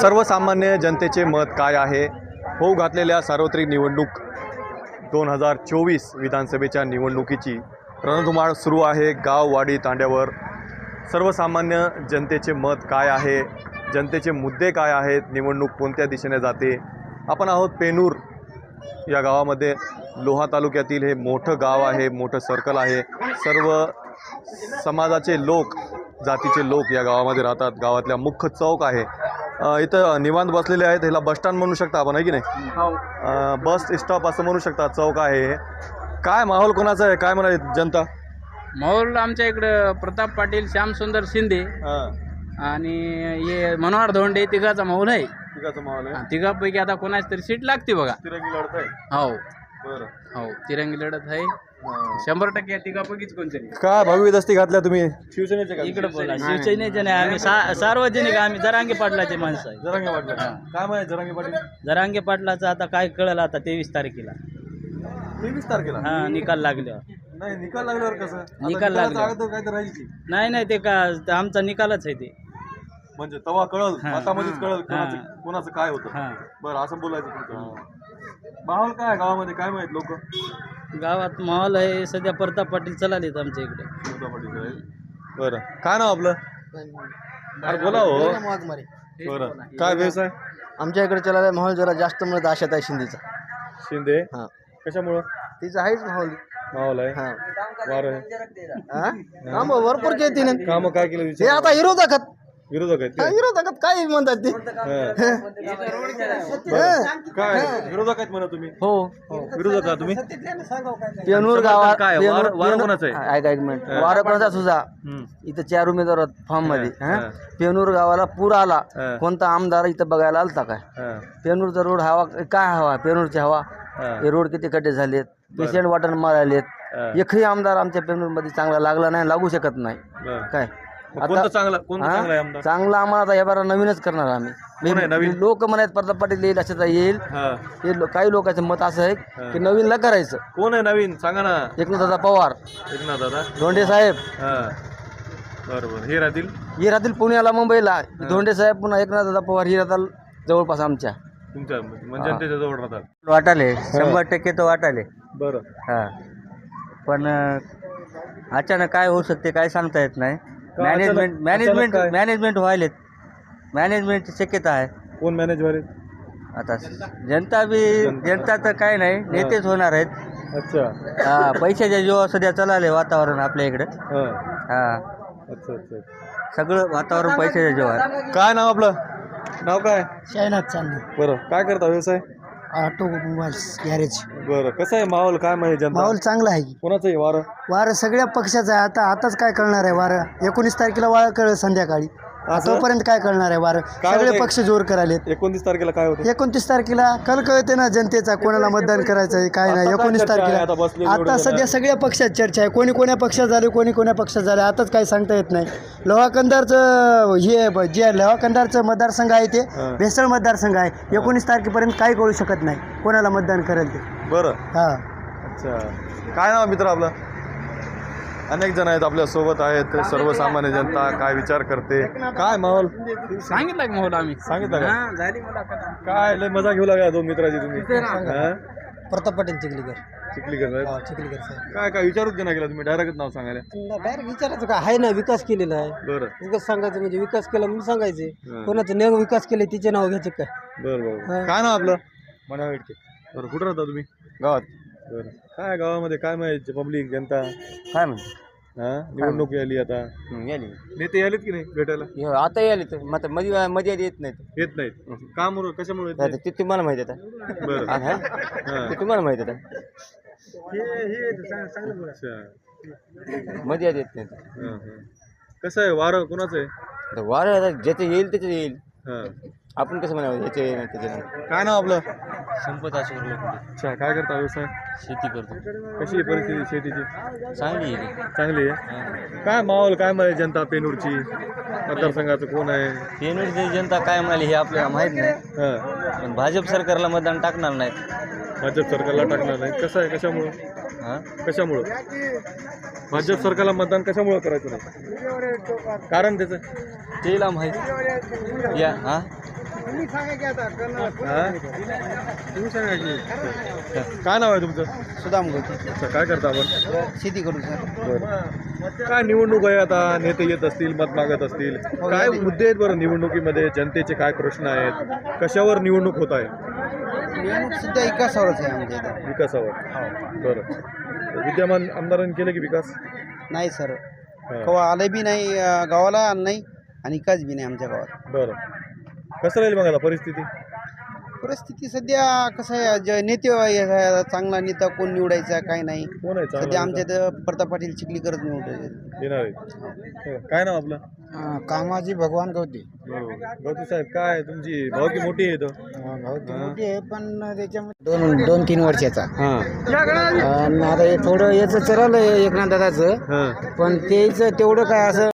सर्वसामान्य जनतेचे मत काय आहे? होऊ घातलेल्या सार्वत्रिक निवडणूक दोन हजार चोवीस विधानसभेच्या निवडणुकीची रणधुमाळ सुरू आहे गाव वाडी तांड्यावर. सर्वसामान्य जनतेचे मत काय आहे? जनतेचे मुद्दे काय आहेत? निवडणूक कोणत्या दिशेने जाते? आपण आहोत पेनूर या गावामध्ये. लोहा तालुक्यातील हे मोठं गाव आहे मोठं सर्कल आहे. सर्व समाजाचे लोक जातीचे लोक या गावामध्ये राहतात. गावातल्या मुख्य चौक आहे. इथं निवांत बसलेले आहेत. ह्याला बसस्टँड म्हणू शकता आपण आहे की नाही? अ, बस स्टॉप असं म्हणू शकता चौक आहे काय माहोल कोणाचा आहे? काय म्हणाले जनता? माहोल आमच्या इकडं प्रताप पाटील श्यामसुंदर शिंदे आणि हे मनोहर धोंडे तिघाचा माहोल आहे. ठिकाचं माहोल आहे. हा, तिघापैकी आता कोणाची तरी सीट लागते बघा. तिरंगी लढत आहे. हो. बरं. हो तिरंगी लढत आहे. शंभर टक्के तिघापैकीच कोणतरी काय भगवी दस्ती घातल्या तुम्ही? शिवसेनेचे का? इकडे बोला. शिवसेनेचे. नाही आम्ही सा- सार्वजनिक आम्ही जरांगे पाटलाचे माणसं आहे. जरांगे पाटील काय माहिती जरांगे पाटील? जरांगे पाटलाचं आता काय कळलं आता तेवीस तारखेला. तेवीस तारखेला? हा निकाल लागल्यावर. नाही निकाल लागल्यावर कसं? आता निकाल निकालाचं लागल्यावर. अगोदर काय तर राहील की नाही नाही ते का आमचा निकालच आहे ते. म्हणजे तवा कळल. हा. मतामध्येच कळल. कोणाचं कोणाचं काय होतं. हा. बरं असं बोलायचं तुमचं. माहोल काय आहे गावामध्ये? काय माहीत लोक? गावात माहोल आहे सध्या प्रताप पाटील चलालेत आमच्या इकडे. बरं. काय नाव आपलं? अरे बोला हो. बरं. काय व्यवसाय? आमच्या इकडे चला माहोल जरा जास्त मिळत आशात आहे शिंदेचा. शिंदे? हा. कशामुळं? तिचं आहेच माहोल. माहोल आहे? हा. वार आहे? हा? काम भरपूर केली तिने. काम काय केलं हे विचार आता विरोधकात विरोधक आहेत हा, ते? विरोधकात काय म्हणतात ते हा. काय विरोधक आहेत म्हणा तुम्ही हो विरोधक आहात तुम्ही पेनूर गावात काय? पेनूर- वार- वार पेनूर- कोणाचं आहे? हा, ऐका एक मिनिट वार कोणाचा सुद्धा हम्म. इथं चार उमेदवार आहेत फॉर्ममध्ये हा, हा? हा. पेनूर गावाला पूर आला हा. कोणता आमदार इथं बघायला आलता काय हा. पेनूरचा रोड हवा काय हवा पेनूरची हवा हा. हे रोड किती खड्डे झालेत पेशंट वाटण मारायलेत हा. एकही आमदार आमच्या पेनूरमध्ये चांगला लागला नाही लागू शकत नाही बरं. काय कोणतं चांगलं कोणतं? चांगलं आहे आमदार? चांगला आम्हाला आता या बारा नवीनच करणार आम्ही. कोण आहे नवीन? लोक म्हणत प्रताप पाटील येईल अशाचा येईल. हा. हे लो- काही लोकांचं मत असं आहे. की नवीनला करायचं. कोण आहे नवीन? सांगा ना. एकनाथदादा पवार. एकनाथ दादा? धोंडे साहेब. हा. बरं बरं हे राहतील? हे राहतील पुण्याला मुंबईला. धोंडे साहेब पुन्हा एकनाथदादा पवार ही राहतात जवळपास आमच्या. तुमच्या म्हणजे जनतेच्या जवळ राहतात. वाटाले. शंभर टक्के तो वाटाले. बरं. हा. पण अचानक काय होऊ शकते काय सांगता येत नाही. का मॅनेजमेंट अचानक- मॅनेजमेंट अचानक काय? मॅनेजमेंट व्हायलेत. मॅनेजमेंटची शक्यता आहे. कोण मॅनेज व्हायले आता जनता बी जनता. तर काय नाही. नेतेच होणार आहेत. अच्छा. हा पैशाच्या जीवा सध्या चालले वातावरण आपल्या इकडे. हा. हा. अच्छा अच्छा सगळं वातावरण पैशाच्या जीवावर. काय नाव आपलं? नाव काय? शैनाथ चांदी बरं. काय करता व्यवसाय? ऑटोमोबाईल्स गॅरेज बरं कसं आहे माहोल? काय माहिती जनता? माहोल चांगला आहे. कोणाचं आहे वारं? वारं सगळ्या पक्षाचं आहे. आता आताच काय कळणार आहे वारं? एकोणीस तारखेला वारं कळ संध्याकाळी? तोपर्यंत काय कळणार आहे वारं? काय सगळे? पक्ष जोर करायलेत. एकोणतीस तारखेला काय होतं एकोणतीस तारखेला कल कळते ना जनतेचा कोणाला मतदान करायचं आहे काय नाही. काय एकोणीस चर्चा आहे? तारखेला. आता बसले आता निवडून सध्या. सगळ्या पक्षात चर्चा आहे. कोणी कोण्या पक्षात झाले कोणी कोण्या पक्षात झाले आताच काय सांगता येत नाही. लोहा कंदारचं हे ब- जे लोहा कंदारचं मतदारसंघ आहे ते हा. भेसळ मतदारसंघ आहे. एकोणीस तारखेपर्यंत काही कळू शकत नाही. कोणाला मतदान करेल ते. बरं. हा. अच्छा. काय नाव आहे मित्र आपलं? अनेक जण आहेत आपल्यासोबत आहेत. सर्वसामान्य जनता काय विचार करते? काय माहोल? सांगितलं की माहोल आम्ही? सांगितलं का? हा काय लय मजा घेऊ लागला दोन मित्राची तुम्ही. हा? प्रताप पाटील चिखलीकर. चिखलीकर आहेत? चिखलीकर साहेब. काय काय विचारूच दे ना केला तुम्ही डायरेक्ट नाव सांगायला. डायरेक्ट विचारायचं काय आहे ना विकास केलेला आहे. बरं. विकास सांगायचं म्हणजे विकास केला म्हणून सांगायचे. हा. कोणाचं नेम विकास केले तिचे नाव घ्यायचे काय बरं बरं काय नाव आपलं? मना वेटके बरं कुठं राहता तुम्ही? गावात? बरं. काय गावामध्ये काय माहिती पब्लिक जनता? काय म्हणते? हा? निवडणूक आली आता. गेली नेते आलेत की नाही भेटायला? आता यायले तर मग मध्ये मध्ये येत नाही येत नाहीत. का मुळे कशामुळे येत नाहीत? ते तुम्हाला माहिती आहे बरं. आता हा. ते तुम्हाला माहिती आहे अच्छा. मध्ये येत नाही हा, हा. कसं आहे? वारं कोणाचं आहे? वार ज्याचे येईल त्याचे येईल. हा. आपण कसं म्हणावं? याचे येईल त्याचे नाही. काय नाव आपलं? संपत असं अच्छा काय करता व्यवसाय? शेती करतो. कशी आहे परिस्थिती शेतीची? चांगली आहे चांगली आहे? काय माहोल काय माहिती जनता पेनूरची? मतदारसंघाचं कोण आहे? पेनूरची जनता काय म्हणाली हे आपल्याला माहीत नाही. हा. पण भाजप सरकारला मतदान टाकणार नाहीत. भाजप सरकारला टाकणार नाही. कसं आहे? कशामुळं? हां? कशामुळं? भाजप सरकारला मतदान कशामुळं करायचं नाही? कारण त्याचं? तेला माहीत. या हां? काय नाव आहे तुमचं? सुदाम गोटे अच्छा, काय करता आपण? शेती करू सर. काय निवडणूक आहे आता? नेते येत असतील मत मागत असतील. काय मुद्दे आहेत बरं निवडणुकीमध्ये? जनतेचे काय प्रश्न आहेत? कशावर निवडणूक होत आहे? निवडणूक सुद्धा विकासावरच आहे आमच्या इथं. विकासावर. बरं विद्यमान आमदारांनी केलं की विकास? नाही सर. हा. कवा आलं बी नाही अं, गावाला आलं नाही आणि विकास बी नाही आमच्या गावात. बरं. कसं राहील आता परिस्थिती? परिस्थिती सध्या कसं आहे? जे नेते आहे, चांगला नेता कोण निवडायचा काय नाही. कोण आहे चांगला सध्या आमच्या? इथं प्रताप पाटील चिखलीकरच निवडायचे येणार आहे हो. काय नाव आपलं? कामाजी भगवान गवते. गौतू साहेब काय तुमची? भावकी मोठी आहे इथं? हा. मोठी आहे पण त्याच्यामध्ये दोन दोन तीन वर्षाचा. हां. आणि आता हे थोडं याचं चरवलं एकनाथ दादाचं. हां. पण तेच तेवढं काय असं